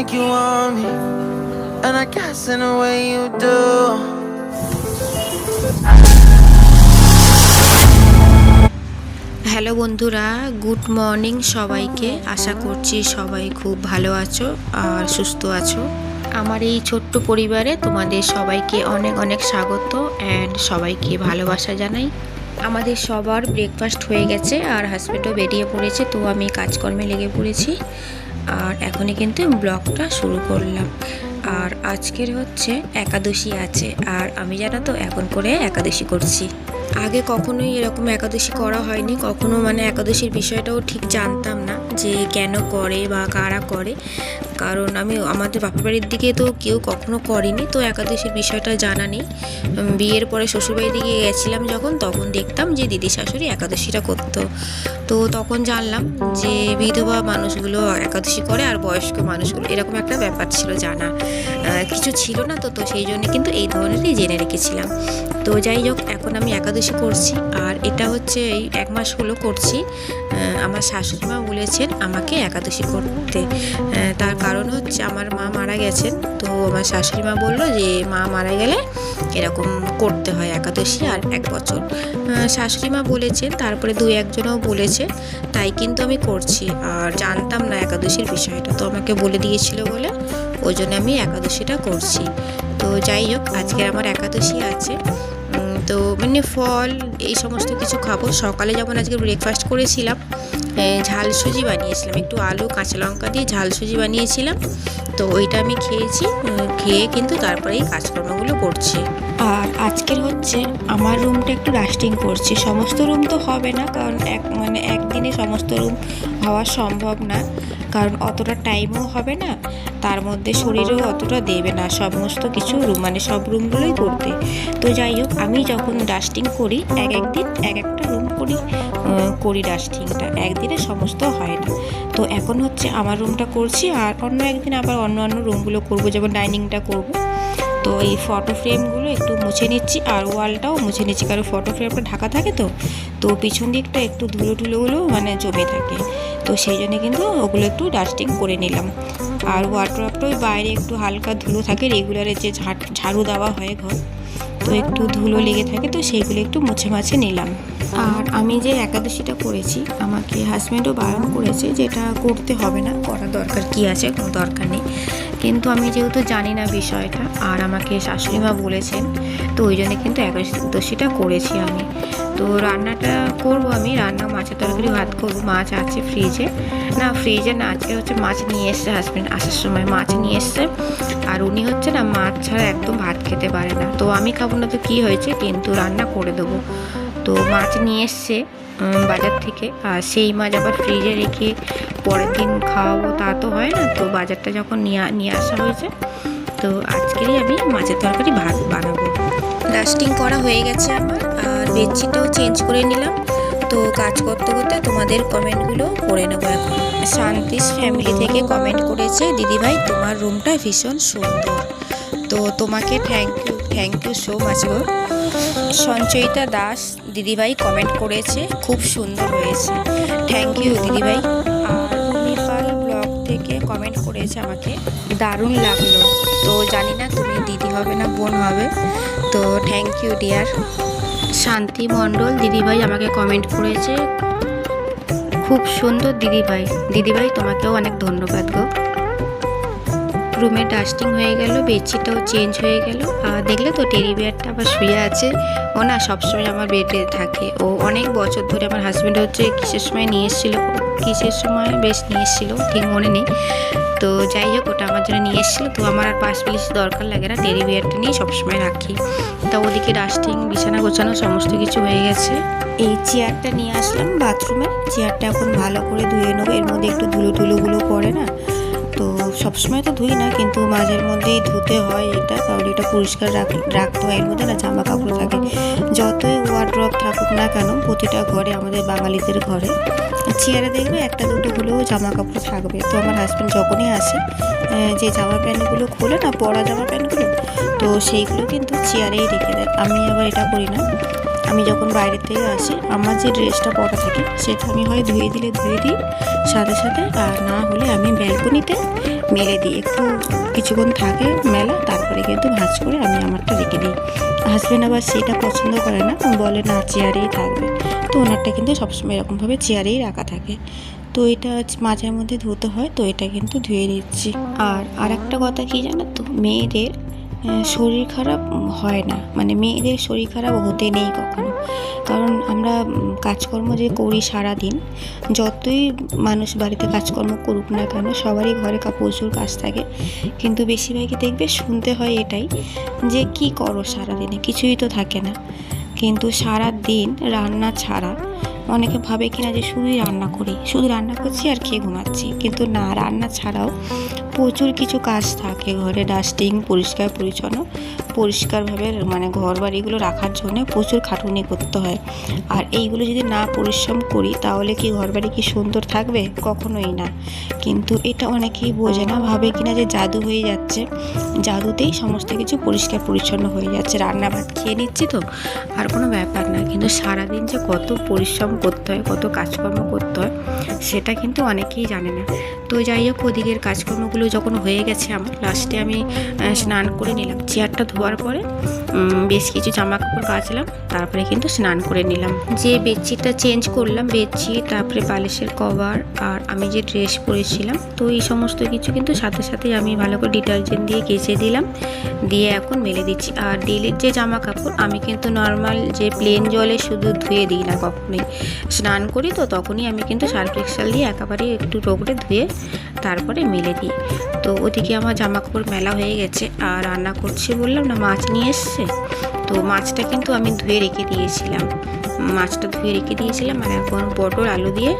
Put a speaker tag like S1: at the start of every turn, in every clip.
S1: like you want me, and I guess in a way you do.
S2: Hello বন্ধুরা good morning সবাইকে। আশা করছি সবাই খুব ভালো আছো আর সুস্থ আছো। আমার এই ছোট্ট পরিবারে তোমাদের সবাইকে অনেক অনেক স্বাগত অ্যান্ড সবাইকে ভালোবাসা জানাই। আমাদের সবার ব্রেকফাস্ট হয়ে গেছে আর হাজব্যান্ডও বেরিয়ে পড়েছে তো আমি কাজকর্মে লেগে পড়েছি। আর এখনই কিন্তু ব্লগটা শুরু করলাম। আর আজকের হচ্ছে একাদশী আছে। আর আমি জানা তো, এখন করে একাদশী করছি। আগে কখনোই এরকম একাদশী করা হয়নি। কখনো মানে একাদশীর বিষয়টাও ঠিক জানতাম না যে কেন করে বা কারা করে। কারণ আমি, আমাদের বাপের বাড়ির দিকে তো কেউ কখনো করেনি, তো একাদশীর বিষয়টা জানা নেই। বিয়ের পরে শ্বশুরবাড়ির দিকে গেছিলাম যখন, তখন দেখতাম যে দিদি শাশুড়ি একাদশীটা করতো। তো তখন জানলাম যে বিধবা মানুষগুলো একাদশী করে আর বয়স্ক মানুষগুলো, এরকম একটা ব্যাপার ছিল জানা। কিছু ছিল না তো তো সেই জন্য কিন্তু এই ধরনেরই জেনে রেখেছিলাম। তো যাই হোক, এখন আমি একাদশী করছি। আর এটা হচ্ছে এই এক মাস হলো করছি। আমার শাশুড়ি মা বলেছেন আমাকে একাদশী করতে। তার কারণ হচ্ছে আমার মা মারা গেছেন। তো আমার শাশুড়ি মা বলল যে, মা মারা গেলে এরকম করতে হয় একাদশী আর এক বছর। শাশুড়ি মা বলেছেন, তারপরে দু একজনও বলেছে, তাই কিন্তু আমি করছি। আর জানতাম না একাদশীর বিষয়টা। তো আমাকে বলে দিয়েছিল বলে ওই জন্য আমি একাদশীটা করছি। তো যাই হোক, আজকের আমার একাদশী আছে। তো মানে ফল, এই সমস্ত কিছু খাব। সকালে যেমন আজকে ব্রেকফাস্ট করেছিলাম ঝাল সুজি বানিয়েছিলাম। একটু আলু, কাঁচা লঙ্কা দিয়ে ঝাল সুজি বানিয়েছিলাম। তো ওইটা আমি খেয়েছি খেয়ে কিন্তু তারপরে এই কাজকর্মগুলো করছি। আর আজকের হচ্ছে আমার রুমটা একটু ডাস্টিং করছি। সমস্ত রুম তো হবে না, কারণ এক মানে একদিনে সমস্ত রুম হওয়া সম্ভব না। কারণ অতটা টাইমও হবে না। তার মধ্যে শরীরেও অতটা দেবে না, সমস্ত কিছু রুম মানে সব রুমগুলোই করতে তো যাই হোক, আমি যখন ডাস্টিং করি, এক একদিন এক একটা রুম করি করি ডাস্টিংটা একদিনে সমস্ত হয় না। তো এখন হচ্ছে আমার রুমটা করছি, আর অন্য একদিন আবার অন্য অন্য রুমগুলো করব, যেমন ডাইনিংটা করব। তো এই ফটো ফ্রেমগুলো একটু মুছে নিচ্ছি, আর ওয়ালটাও মুছে নিচ্ছি, কারণ ফটো ফ্রেমটা ঢাকা থাকে তো। তো পিছন দিকটা একটু ধুলো টুলোগুলো মানে জমে থাকে। তো সেই জন্য কিন্তু ওগুলো একটু ডাস্টিং করে নিলাম। আর ওয়ার্ড্রপটা ওই বাইরে একটু হালকা ধুলো থাকে রেগুলারের যে ঝাড়, ঝাড়ু দেওয়া হয় ঘর, তো একটু ধুলো লেগে থাকে, তো সেইগুলো একটু মুছে মাছে নিলাম। আর আমি যে একাদশীটা করেছি, আমাকে হাজব্যান্ডও বারণ করেছে যেটা করতে হবে না, করার দরকার কি আছে, কোনো দরকার নেই। কিন্তু আমি যেহেতু জানি না বিষয়টা, আর আমাকে শাশুড়িমা বলেছেন, তো ওই জন্য কিন্তু একাদশীটা করেছি আমি। তো রান্নাটা করব আমি, রান্না, মাছের তরকারি, ভাত করব, মাছ আছে ফ্রিজে। না ফ্রিজে না, আজকে হচ্ছে মাছ নিয়ে এসছে হাজব্যান্ড আসার সময় মাছ নিয়ে এসছে। আর উনি হচ্ছে না, মাছ ছাড়া একদম ভাত খেতে পারে না। তো আমি খাব না তো কী হয়েছে? কিন্তু রান্না করে দেবো। তো মাছ নিয়ে এসছে বাজার থেকে। আর সেই মাছ আবার ফ্রিজে রেখে পরের দিন খাওয়াবো, তা তো হয় না। তো বাজারটা যখন নিয়ে নিয়ে আসা হয়েছে, তো আজকেরই আমি মাছের তরকারি ভাত বানাবো। ডাস্টিং করা হয়ে গেছে আমার, আর বেডশিটটাও চেঞ্জ করে নিলাম। তো কাজ করতে করতে তোমাদের কমেন্টগুলো পড়ে নেব এখন। শান্তিস ফ্যামিলি থেকে কমেন্ট করেছে, দিদিভাই, তোমার রুমটা ভীষণ সুন্দর। তো তোমাকে thank you thank you so much গো। সঞ্চয়িতা দাস দিদিভাই কমেন্ট করেছে, খুব সুন্দর হয়েছে। থ্যাংক ইউ দিদিভাই। আর ব্লগ থেকে কমেন্ট করেছে আমাকে, দারুণ লাগল। তো জানি না তুমি দিদি হবে না বোন হবে। তো থ্যাংক ইউ ডিয়ার শান্তি মণ্ডল দিদিভাই আমাকে কমেন্ট করেছে, খুব সুন্দর দিদিভাই। দিদিভাই তোমাকেও অনেক ধন্যবাদ গো। রুমে ডাস্টিং হয়ে গেল, বেডশিটটাও চেঞ্জ হয়ে গেল। আর দেখলে তো টেরি বিয়ারটা আবার শুয়ে আছে। ও না সবসময় আমার বেডে থাকে। ও অনেক বছর ধরে আমার হাজব্যান্ড হচ্ছে কিসের সময় নিয়ে এসেছিল? কিসের সময়? বেশ নিয়ে এসেছিল, ঠিক মনে নেই। তো যাই হোক, ওটা আমার জন্য নিয়ে এসেছিল। তো আমার আর পাশ পিলিশ দরকার লাগে না টেরি বিয়ারটা নিয়ে সবসময় রাখি। তা ওদিকে ডাস্টিং, বিছানা গোছানো সমস্ত কিছু হয়ে গেছে। এই চেয়ারটা নিয়ে আসলাম বাথরুমে। চেয়ারটা এখন ভালো করে ধুয়ে নেব। এর মধ্যে একটু ধুলো ধুলোগুলো পড়ে না। তো সবসময় তো ধুই না, কিন্তু মাঝের মধ্যেই ধুতে হয় এটা, কারণ এটা পরিষ্কার রাখ- রাখতে হয়। এর মধ্যে না জামা কাপড় থাকে। যতই ওয়ার্ড্রপ থাকুক না কেন, প্রতিটা ঘরে আমাদের বাঙালিদের ঘরে চেয়ারে দেখবে একটা দুটো হলেও জামা কাপড় থাকবে। তো আমার হাজব্যান্ড যখনই আসে যে জামা প্যান্টগুলো খোলে না, পরা জামা প্যান্টগুলো, তো সেইগুলো কিন্তু চেয়ারেই রেখে দেয়। আমি আবার এটা করি না। আমি যখন বাইরে থেকে আসি, আমার যে ড্রেসটা পরা থাকে, সেটা আমি হয় ধুয়ে দিলে ধুয়ে দিই, সাথে সাথে, আর না হলে আমি ব্যালকনিতে মেলে দিই। একটু কিছুক্ষণ থাকে মেলা, তারপরে কিন্তু ভাঁজ করে আমি আমারটা রেখে দিই। হাজব্যান্ড আবার সেটা পছন্দ করে না, বলে না চেয়ারেই থাকবে। তো ওনারটা কিন্তু সবসময় এরকমভাবে চেয়ারেই রাখা থাকে। তো এটা মাঝের মধ্যে ধুতে হয়, তো এটা কিন্তু ধুয়ে দিচ্ছি আর আর একটা কথা কি জানো তো, মেয়েদের শরীর খারাপ হয় না। মানে মেয়েদের শরীর খারাপ হতে নেই কখনো। কারণ আমরা কাজকর্ম যে করি সারা দিন যতই মানুষ বাড়িতে কাজকর্ম করুক না কেন, সবারই ঘরে প্রচুর কাজ থাকে। কিন্তু বেশিরভাগই দেখবে শুনতে হয় এটাই, যে কি করো সারাদিনে? কিছুই তো থাকে না। কিন্তু সারা দিন রান্না ছাড়া অনেকে ভাবে কিনা যে শুধুই রান্না করি। শুধু রান্না করছি আর খেয়ে ঘুমাচ্ছি। কিন্তু না, রান্না ছাড়াও প্রচুর কিছু কাজ থাকে, ঘরে ডাস্টিং পরিষ্কার, পরিচ্ছন্ন, পরিষ্কারভাবে মানে ঘর বাড়িগুলো রাখার জন্য প্রচুর খাটুনি করতে হয়। আর এইগুলো যদি না পরিশ্রম করি, তাহলে কি ঘর বাড়ি কি সুন্দর থাকবে? কখনোই না। কিন্তু এটা অনেকেই বোঝে না, ভাবে কিনা যে জাদু হয়ে যাচ্ছে। জাদুতেই সমস্ত কিছু পরিষ্কার, পরিচ্ছন্ন হয়ে যাচ্ছে। রান্না ভাত খেয়ে নিচ্ছি তো? আর কোনো ব্যাপার না, কিন্তু সারাদিন যে কত পরিশ্রম করতে হয়, কত কাজকর্ম করতে হয়, সেটা কিন্তু অনেকেই জানে না। তো যাই হোক, ওদিকের কাজকর্মগুলো যখন হয়ে গেছে আমার লাস্টে আমি স্নান করে নিলাম। চেয়ারটা ধোয়ার পরে বেশ কিছু জামা কাপড় কাচলাম তারপরে কিন্তু স্নান করে নিলাম। যে বেডশিটটা চেঞ্জ করলাম, বেডশিট, তারপরে বালিশের কভার আর আমি যে ড্রেস পরেছিলাম, তো এই সমস্ত কিছু কিন্তু সাথে সাথে আমি ভালো করে ডিটারজেন্ট দিয়ে কেচে দিলাম, দিয়ে এখন মেলে দিচ্ছি। আর ডেলির যে জামা কাপড় আমি কিন্তু নর্মাল যে প্লেন জলে শুধু ধুয়ে দিই না কখনোই। স্নান করি তো তখনই আমি কিন্তু সার্ফ এক্সেল দিয়ে একেবারে একটু রোগড়ে ধুয়ে তারপরে মেলে দিই। তো ওদিকে আমার জামা কাপড় মেলা হয়ে গেছে আর রান্না করছি বললাম না, মাছ নিয়ে এসছে। তো মাছটা কিন্তু আমি ধুয়ে রেখে দিয়েছিলাম। মাছটা ধুয়ে রেখে দিয়েছিলাম আর এখন পটল, আলু দিয়ে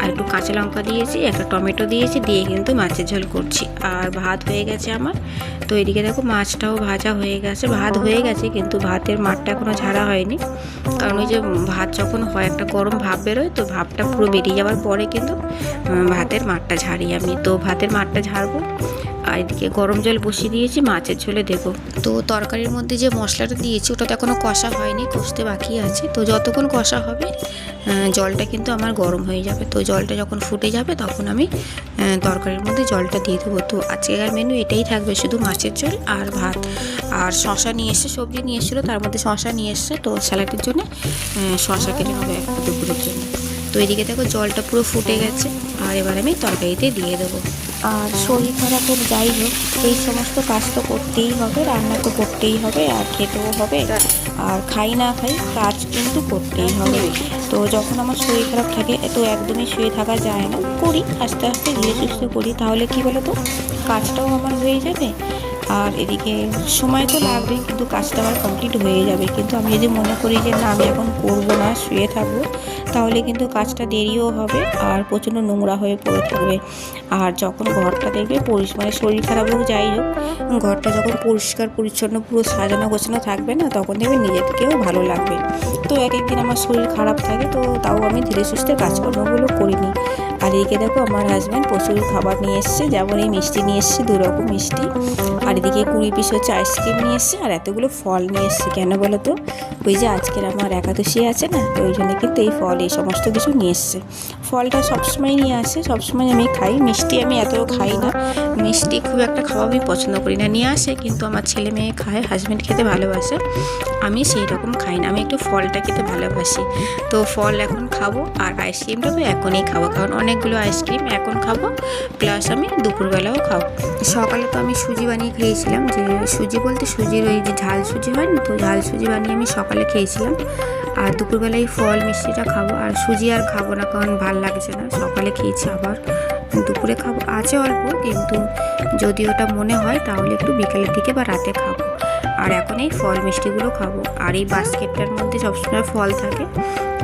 S2: আর একটু কাঁচা লঙ্কা দিয়েছি, একটা টমেটো দিয়েছি, দিয়ে কিন্তু মাছের ঝোল করছি। আর ভাত হয়ে গেছে আমার। তো এদিকে দেখো মাছটাও ভাজা হয়ে গেছে। ভাত হয়ে গেছে, কিন্তু ভাতের মাঠটা এখনও ঝাড়া হয়নি। কারণ ওই যে ভাত যখন হয়, একটা গরম ভাব বেরোয়, তো ভাবটা পুরো বেরিয়ে যাওয়ার পরে কিন্তু ভাতের মাঠটা ঝাড়ি আমি। তো ভাতের মাঠটা ঝাড়বো। আর এদিকে গরম জল বসিয়ে দিয়েছি, মাছের ঝোলে দেবো। তো তরকারির মধ্যে যে মশলাটা দিয়েছি, ওটা তো এখনও কষা হয়নি, কষতে বাকি আছে। তো যতক্ষণ কষা হবে জলটা কিন্তু আমার গরম হয়ে যাবে। তো জলটা যখন ফুটে যাবে, তখন আমি তরকারির মধ্যে জলটা দিয়ে দেবো। তো আজকের মেনু এটাই থাকবে, শুধু মাছের ঝোল আর ভাত। আর শশা নিয়ে এসে, সবজি নিয়ে এসেছিল, তার মধ্যে শশা নিয়ে এসছে। তো স্যালাডের জন্য শশা কেটে একটা দুপুরের জন্য। তো এদিকে দেখো জলটা পুরো ফুটে গেছে, আর এবার আমি তরকারিতে দিয়ে দেবো। আর শরীর খারাপের যাই হোক, এই সমস্ত কাজ তো করতেই হবে, রান্না তো করতেই হবে, আর খেতেও হবে। আর খাই না খাই, কাজ কিন্তু করতেই হবে। তো যখন আমার শরীর খারাপ থাকে, তো একদমই শুয়ে থাকা যায় না। করি, আস্তে আস্তে ধীরে সুস্থ করি। তাহলে কি বলো তো কাজটাও আমার হয়ে যাবে। আর এদিকে সময় তো লাগবে, কিন্তু কাজটা আমার কমপ্লিট হয়ে যাবে। কিন্তু আমি যদি মনে করি যে না, আমি এখন করব না, শুয়ে থাকব তাহলে কিন্তু কাজটা দেরিও হবে আর প্রচণ্ড নোংরা হয়ে পড়ে থাকবে। আর যখন ঘরটা দেখবে পরিষ মানে শরীর খারাপ হোক, যাই হোক, ঘরটা যখন পরিষ্কার, পরিচ্ছন্ন, পুরো সাজানো গোছানো থাকবে না, তখন দেখবে নিজেকেও ভালো লাগবে। তো এক একদিন আমার শরীর খারাপ থাকে, তো তাও আমি ধীরে সুস্থে কাজকর্মগুলো করিনি। আর এদিকে দেখো আমার হাজব্যান্ড প্রচুর খাবার নিয়ে এসছে, যেমন এই মিষ্টি নিয়ে এসছে দু রকম মিষ্টি। আর এদিকে কুড়ি পিস হচ্ছে আইসক্রিম নিয়ে এসছে, আর এতগুলো ফল নিয়ে এসছে, কেন বলো তো? ওই যে আজকের আমার একাদশী আছে না, তো ওই জন্য কিন্তু এই ফল এই সমস্ত কিছু নিয়ে এসছে। ফলটা সবসময় নিয়ে আসে, সবসময় আমি খাই। মিষ্টি আমি এত খাই না। মিষ্টি খুব একটা খাওয়া আমি পছন্দ করি না। নিয়ে আসে কিন্তু আমার ছেলে মেয়ে খায় হাজব্যান্ড খেতে ভালোবাসে। আমি সেই রকম খাই না। আমি একটু ফলটা খেতে ভালোবাসি। তো ফল এখন খাব আর আইসক্রিমটা তো এখনই খাব। কারণ অনেকগুলো আইসক্রিম এখন খাব। প্লাস আমি দুপুরবেলাও খাব। সকালে তো আমি সুজি বানিয়ে খেয়েছিলাম। যে সুজি বলতে সুজির ওই যে ঝাল সুজি হয় না? তো ঝাল সুজি বানিয়ে আমি সকালে খেয়েছিলাম। আর দুপুরবেলায় ফল মিষ্টিটা খাব। আর সুজি আর খাব না, কারণ ভালো লাগছে না। সকালে খেয়েছি আবার। দুপুরে খাব, আছে অল্প, কিন্তু যদি ওটা মনে হয় তাহলে একটু বিকালের দিকে বা রাতে খাব। আর এখন এই ফল মিষ্টিগুলো খাব। আর এই বাস্কেটটার মধ্যে সবসময় ফল থাকে।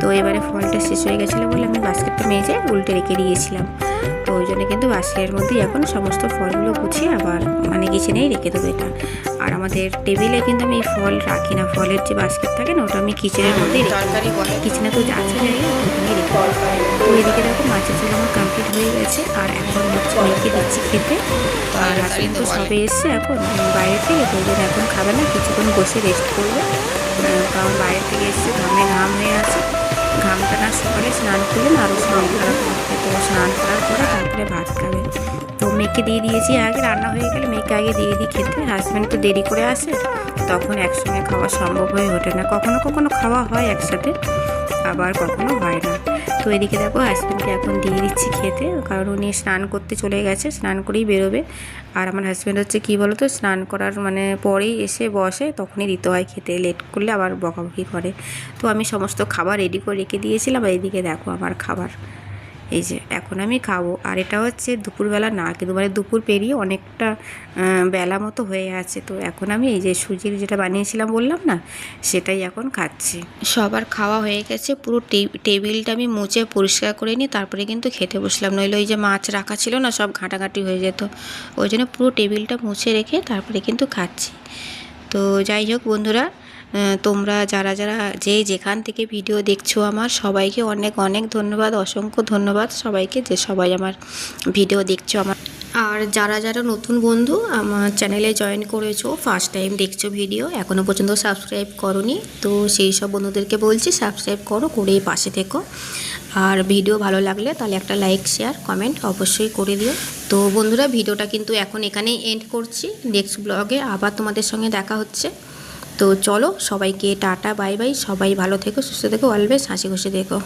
S2: তো এবারে ফলটা শেষ হয়ে গেছিল বলে আমি বাস্কেটটা মেজে উল্টে রেখে দিয়েছিলাম। তো ওই জন্য কিন্তু বাস্কেটের মধ্যেই এখন সমস্ত ফলগুলো গুছিয়ে আবার মানে কিচেনেই রেখে দেবো এটা। আর আমাদের টেবিলে কিন্তু আমি এই ফল রাখি না ফলের যে বাস্কেট থাকে না ওটা আমি কিচেনের মধ্যেই তরকারি কিচেনে তো আছে জায়গা ওখানেই রেখে তো এদিকে দেখো মাছের ঝোল আমার কমপ্লিট হয়ে গেছে আর এখন হচ্ছে মেয়েকে দিচ্ছি খেতে। আর হাসবেন্ড তো সবে এসছে এখন বাইরে থেকে তো ওই এখন খাবে না কিছুক্ষণ বসে রেস্ট করবে। কারণ বাইরে থেকে এসছে ঘামে ঘাম হয়ে আছে। ঘামটা না সকালে স্নান করলে না আরও স্নান করার করতে তো স্নান করার পরে তারপরে ভাত খাবে। তো মেয়েকে দিয়ে দিয়েছি, আগে রান্না হয়ে গেলে মেয়েকে আগে দিয়ে দিই খেতে হাজব্যান্ড তো দেরি করে আসে, তখন একসঙ্গে খাওয়া সম্ভব হয়ে ওঠে না। কখনো কখনো খাওয়া হয় একসাথে, আবার কখনো হয় না। তো এদিকে দেখো হাজব্যান্ডকে এখন দিয়ে দিচ্ছি খেতে। কারণ উনি স্নান করতে চলে গেছে, স্নান করেই বেরোবে। আর আমার হাজব্যান্ড হচ্ছে কী বলো তো স্নান করার মানে পরেই এসে বসে, তখনই দিতে হয় খেতে। লেট করলে আবার বকাবকি করে। তো আমি সমস্ত খাবার রেডি করে রেখে দিয়েছিলাম, আর এদিকে দেখো আমার খাবার। এই যে, এখন আমি খাব। আর এটা হচ্ছে দুপুরবেলা না, কিন্তু মানে দুপুর পেরিয়ে অনেকটা বেলা মতো হয়ে আছে। তো এখন আমি এই যে সুজির যেটা বানিয়েছিলাম বললাম না, সেটাই এখন খাচ্ছি। সবার খাওয়া হয়ে গেছে, পুরো টেবিলটা আমি মুছে পরিষ্কার করে নিই, তারপরে কিন্তু খেতে বসলাম। নইলে ওই যে মাছ রাখা ছিল না, সব ঘাঁটাঘাঁটি হয়ে যেত। ওই জন্য পুরো টেবিলটা মুছে রেখে তারপরে কিন্তু খাচ্ছি। তো যাই হোক বন্ধুরা তোমরা যারা যারা যে যেখান থেকে ভিডিও দেখছ আমার সবাইকে অনেক অনেক ধন্যবাদ, অসংখ্য ধন্যবাদ সবাইকে যে সবাই আমার ভিডিও দেখছ আমার। আর যারা যারা নতুন বন্ধু, আমার চ্যানেলে জয়েন করেছ ফার্স্ট টাইম দেখছ ভিডিও এখনও পর্যন্ত সাবস্ক্রাইব করনি, তো সেই সব বন্ধুদেরকে বলছি সাবস্ক্রাইব করো, করেই পাশে থেকো। আর ভিডিও ভালো লাগলে তাহলে একটা লাইক শেয়ার কমেন্ট অবশ্যই করে দিও। তো বন্ধুরা ভিডিওটা কিন্তু এখন এখানেই এন্ড করছি। নেক্সট ব্লগে আবার তোমাদের সঙ্গে দেখা হচ্ছে। তো চলো সবাইকে টাটা, বাই বাই, সবাই ভালো থেকো, সুস্থ থেকো অলওয়েজ হাসি খুশি থেকো।